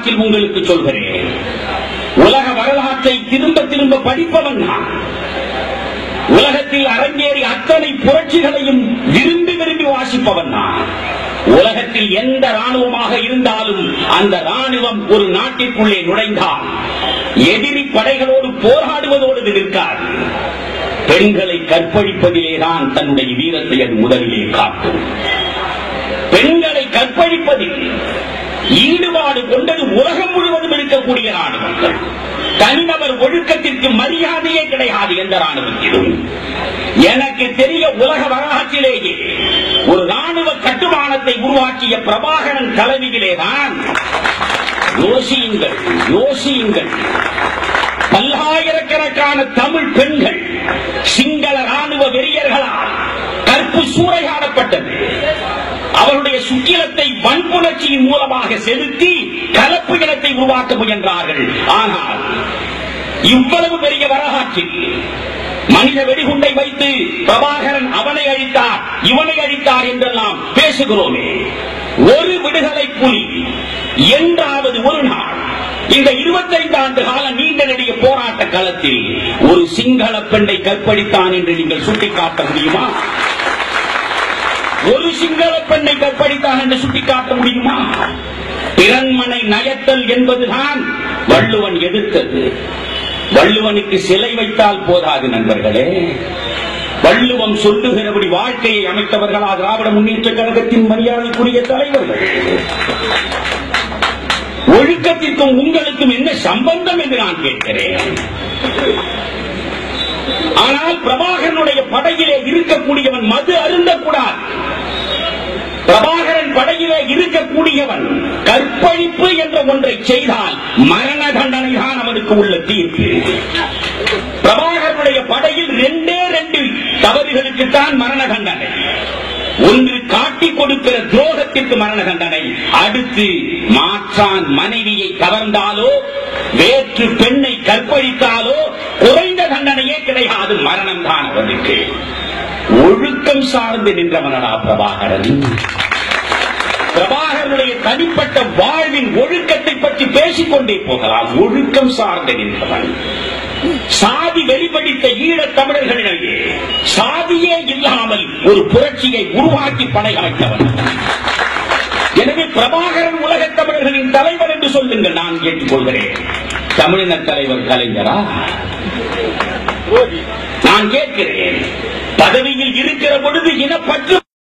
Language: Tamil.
வரலாற்றில் உங்களுக்கு சொல்கிறேன். உலக வரலாற்றை திரும்ப திரும்ப படிப்பவன் நான். உலகத்தில் அரங்கேறி அத்தனை புரட்சிகளையும் விரும்பி விரும்பி வாசிப்பவன் நான். உலகத்தில் எந்த ராணுவமாக இருந்தாலும் அந்த ராணுவம் ஒரு நாட்டிற்குள்ளே நுழைந்தால் எதிரி படைகளோடு போராடுவதோடு இது நிற்காது. பெண்களை கற்பழிப்பதிலேதான் தன்னுடைய வீரத்தை அது முதலிலே காட்டும். பெண்களை கற்பழிப்பதில் ஈடுபாடு கொண்டது உலகம் முழுவதும் இருக்கக்கூடிய ராணுவங்கள் தனிநபர் ஒழுக்கத்திற்கு மரியாதையே கிடையாது எந்த ராணுவத்திலும் எனக்கு தெரிய உலக வரலாற்றிலேயே ஒரு ராணுவ கட்டுமானத்தை உருவாக்கிய பிரபாகரன் தலைமையிலேதான் யோசியுங்கள் யோசியுங்கள். பல்லாயிரக்கணக்கான தமிழ் பெண்கள் சிங்கள ராணுவ வெறியர்களால் கற்பு சூறையாடப்பட்டது. அவருடைய சுக்கிலத்தை வன்புணர்ச்சியின் மூலமாக செலுத்தி கலப்பு இனத்தை உருவாக்க முயன்றார்கள். ஆனால் இவ்வளவு பெரிய வரலாற்றில் மனித வெடிகுண்டை வைத்து பிரபாகரன் அவனை அழித்தார் இவனை அழித்தார் என்றெல்லாம் பேசுகிறோமே. ஒரு விடுதலை புலி என்றாவது ஒரு நாள் இந்த 25 ஆண்டு கால நீண்ட நெடிய போராட்ட களத்தில் ஒரு சிங்கள பெண்ணை கற்பழித்தான் என்று நீங்கள் சுட்டிக்காட்ட முடியுமா? ஒரு சிங்கள பெண்ணை கற்பழித்தான் என்று சுட்டிக்காட்ட முடியுமா? பிறன்மனை நயத்தல் என்பதுதான் வள்ளுவன் எதிர்த்தது. வள்ளுவனுக்கு சிலை வைத்தால் போதாது நண்பர்களே. வள்ளுவம் சொல்லுகிறபடி வாழ்க்கையை அமைத்தவர்களா திராவிட முன்னேற்ற கழகத்தின் மரியாதைக்குரிய தலைவர்கள். ஒழுக்கத்திற்கும் உங்களுக்கும் என்ன சம்பந்தம் என்று நான் கேட்கிறேன். ஆனால் பிரபாகரனுடைய படையிலே இருக்கக்கூடியவன் மது அருந்தக்கூடாது பிரபாகரன் படையிலே இருக்கக்கூடியவன் கற்பழிப்பு என்ற ஒன்றை செய்தால் மரண தண்டனை தான் அவனுக்கு உள்ள தீர்ப்பு. பிரபாகருடைய படையில் ரெண்டே ரெண்டு தவறுகளுக்கு தான் மரண தண்டனை. ஒன்று காட்டி கொடுக்கிற துரோகத்திற்கு மரண தண்டனை. அடுத்து மாற்றான் மனைவியை கவர்ந்தாலோ வேற்று பெண்ணை கற்பழித்தாலோ குறைந்த தண்டனையே கிடையாது மரணம் தான் அவனுக்கு. ஒழுக்கம் சார்ந்து நின்றவனடா பிரபாகரன். பிரபாகருடைய தனிப்பட்ட வாழ்வின் ஒழுக்கத்தை பற்றி பேசிக்கொண்டே போகலாம். ஒழுக்கம் சார்ந்து நின்றவன். சாதி வெளிப்படுத்த ஈழத் தமிழர்களிடையே சாதியே இல்லாமல் ஒரு புரட்சியை உருவாக்கி படை எனவே பிரபாகரன் உலகத் தமிழர்களின் தலைவர் என்று சொல்லுங்கள் நான் கேட்டுக்கொள்கிறேன். தமிழின தலைவர் கலைஞரா? நான் கேட்கிறேன். பதவியில் இருக்கிற பொழுது இனப்பற்று